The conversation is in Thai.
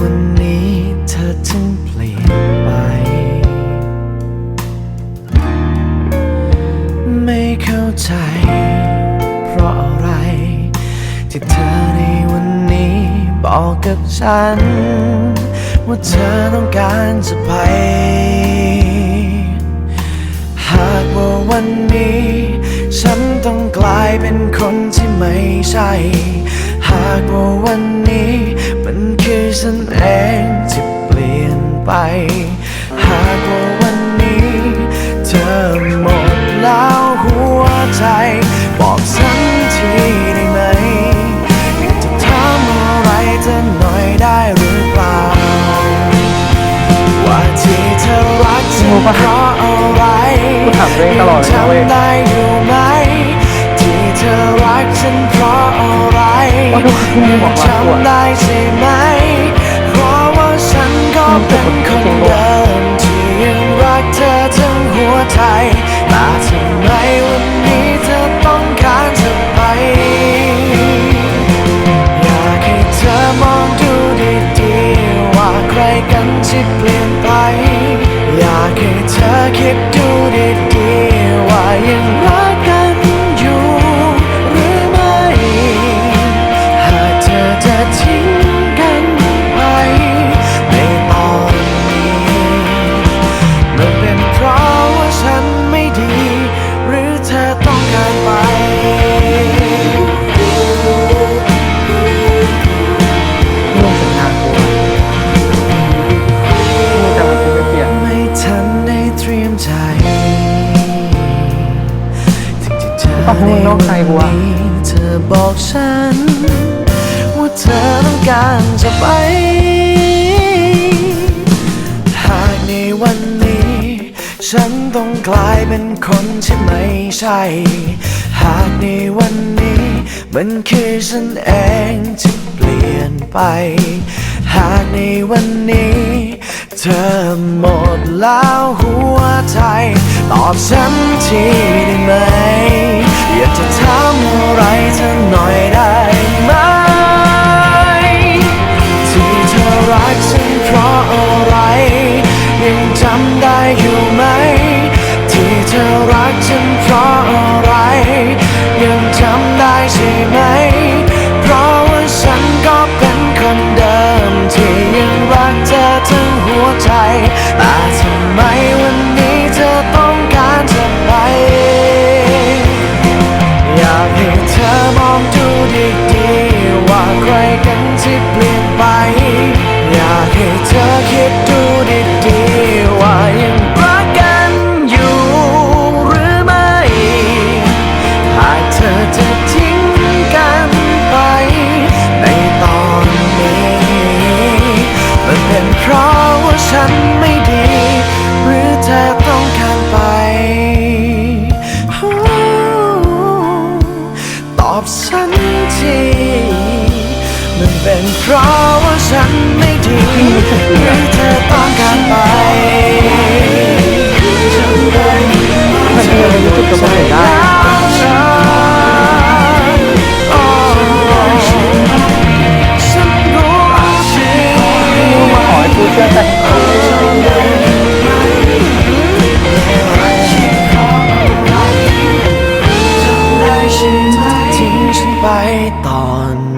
วันนี้เธอถึงเปลี่ยนไป ไม่เข้าใจ เพราะอะไร ที่เธอในวันนี้บอกกับฉัน ว่าเธอต้องการจะไป หากว่าวันนี้ ฉันต้องกลายเป็นคนที่ไม่ใช่ หากว่าวันนี้ ฉันเองที่เปลี่ยนไป หากว่าวันนี้ เธอหมดแล้วหัวใจ บอกฉันทีได้ไหมอยากจะถามอะไรเธอหน่อยได้หรือเปล่า ว่าที่เธอรักฉันเพราะอะไรกูถามตัวเองตลอดเลยนะเว้ย จำได้อยู่ไหม ที่เธอรักฉันเพราะอะไร ว่าทุกคนบอกรักกูอะจำได้ใช่ไหม นก็เป็นคนเดิมที่ยังรักเธอทั้งหัวใจแต่ทำไมวันนี้เธอต้องการจะไป อยากให้เธอมองดูดีๆว่าใครกันที่เปลี่ยนไป อยากให้เธอคิดดูดีๆว่ายังรัก ถึงน้องให้มึงนอกใจกูอะในวันนี้เธอบอกฉัน ว่าเธอต้องการจะไป หากในวันนี้ ฉันต้องกลายเป็นคนที่ไม่ใช่ หากในวันนี้ มันคือฉันเองที่เปลี่ยนไป หากในวันนี้ เธอหมดแล้วหัวใจ ตอบฉันทีได้ไหม อยากจะถามอะไรเธอหน่อยได้ไหม ที่เธอรักฉันเพราะอะไร ยังจำได้อยู่ไหม ที่เธอรักฉัน กันที่เปลี่ยนไป อยากให้เธอคิดดูดีๆว่ายังรักกันอยู่หรือไม่ หากเธอจะทิ้งกันไป ในตอนนี้ มันเป็นเพราะว่าฉันไม่ดี หรือเธอต้องการไป ตอบฉันทีมัน เป็นเพราะว่าฉันไม่ดี หรือเธอต้องการไปฉันเลยมัเธอรู้สึกกับมันได้ฉันรู้สิมาขอให้กูเนไปตอน